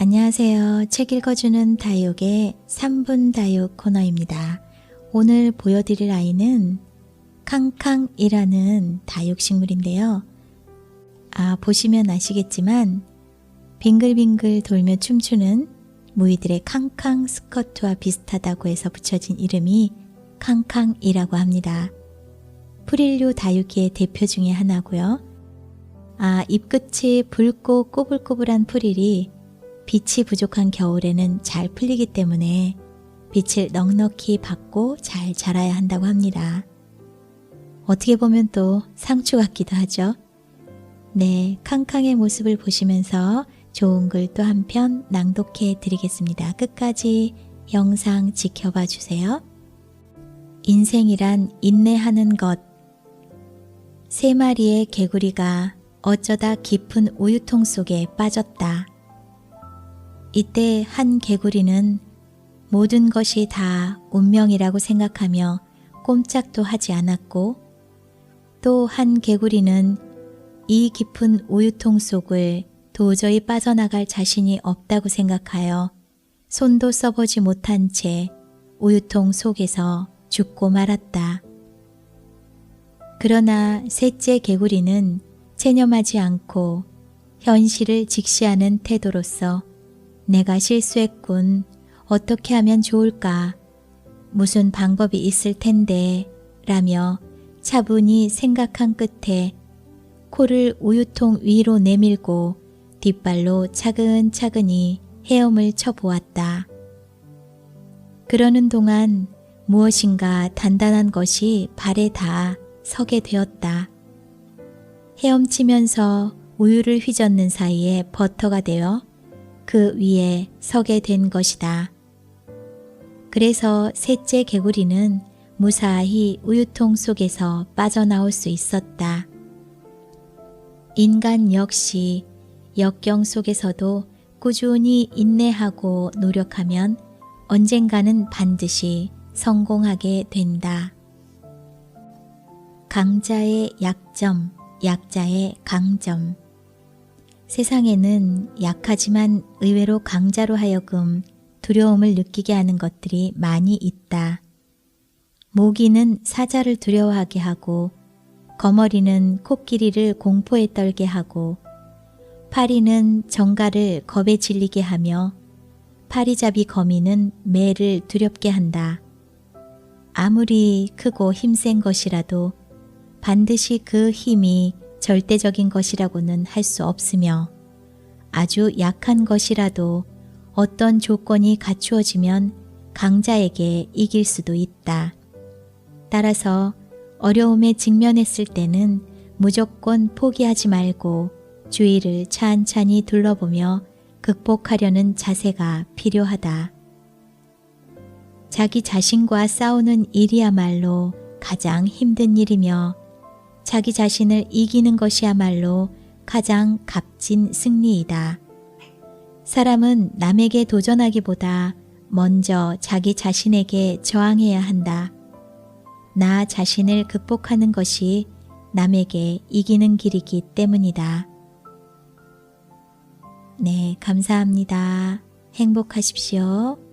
안녕하세요. 책 읽어주는 다육의 3분 다육 코너입니다. 오늘 보여드릴 아이는 캉캉이라는 다육식물인데요. 아, 보시면 아시겠지만 빙글빙글 돌며 춤추는 무이들의 캉캉 스커트와 비슷하다고 해서 붙여진 이름이 캉캉이라고 합니다. 프릴류 다육의 대표 중의 하나고요. 아, 잎끝이 붉고 꼬불꼬불한 프릴이 빛이 부족한 겨울에는 잘 풀리기 때문에 빛을 넉넉히 받고 잘 자라야 한다고 합니다. 어떻게 보면 또 상추 같기도 하죠. 네, 캉캉의 모습을 보시면서 좋은 글 또 한 편 낭독해 드리겠습니다. 끝까지 영상 지켜봐 주세요. 인생이란 인내하는 것. 세 마리의 개구리가 어쩌다 깊은 우유통 속에 빠졌다. 이때 한 개구리는 모든 것이 다 운명이라고 생각하며 꼼짝도 하지 않았고 또 한 개구리는 이 깊은 우유통 속을 도저히 빠져나갈 자신이 없다고 생각하여 손도 써보지 못한 채 우유통 속에서 죽고 말았다. 그러나 셋째 개구리는 체념하지 않고 현실을 직시하는 태도로서 내가 실수했군. 어떻게 하면 좋을까? 무슨 방법이 있을 텐데. 라며 차분히 생각한 끝에 코를 우유통 위로 내밀고 뒷발로 차근차근히 헤엄을 쳐보았다. 그러는 동안 무엇인가 단단한 것이 발에 닿아 서게 되었다. 헤엄치면서 우유를 휘젓는 사이에 버터가 되어 그 위에 서게 된 것이다. 그래서 셋째 개구리는 무사히 우유통 속에서 빠져나올 수 있었다. 인간 역시 역경 속에서도 꾸준히 인내하고 노력하면 언젠가는 반드시 성공하게 된다. 강자의 약점, 약자의 강점. 세상에는 약하지만 의외로 강자로 하여금 두려움을 느끼게 하는 것들이 많이 있다. 모기는 사자를 두려워하게 하고, 거머리는 코끼리를 공포에 떨게 하고, 파리는 정가를 겁에 질리게 하며, 파리잡이 거미는 매를 두렵게 한다. 아무리 크고 힘센 것이라도 반드시 그 힘이 절대적인 것이라고는 할 수 없으며 아주 약한 것이라도 어떤 조건이 갖추어지면 강자에게 이길 수도 있다. 따라서 어려움에 직면했을 때는 무조건 포기하지 말고 주위를 찬찬히 둘러보며 극복하려는 자세가 필요하다. 자기 자신과 싸우는 일이야말로 가장 힘든 일이며 자기 자신을 이기는 것이야말로 가장 값진 승리이다. 사람은 남에게 도전하기보다 먼저 자기 자신에게 저항해야 한다. 나 자신을 극복하는 것이 남에게 이기는 길이기 때문이다. 네, 감사합니다. 행복하십시오.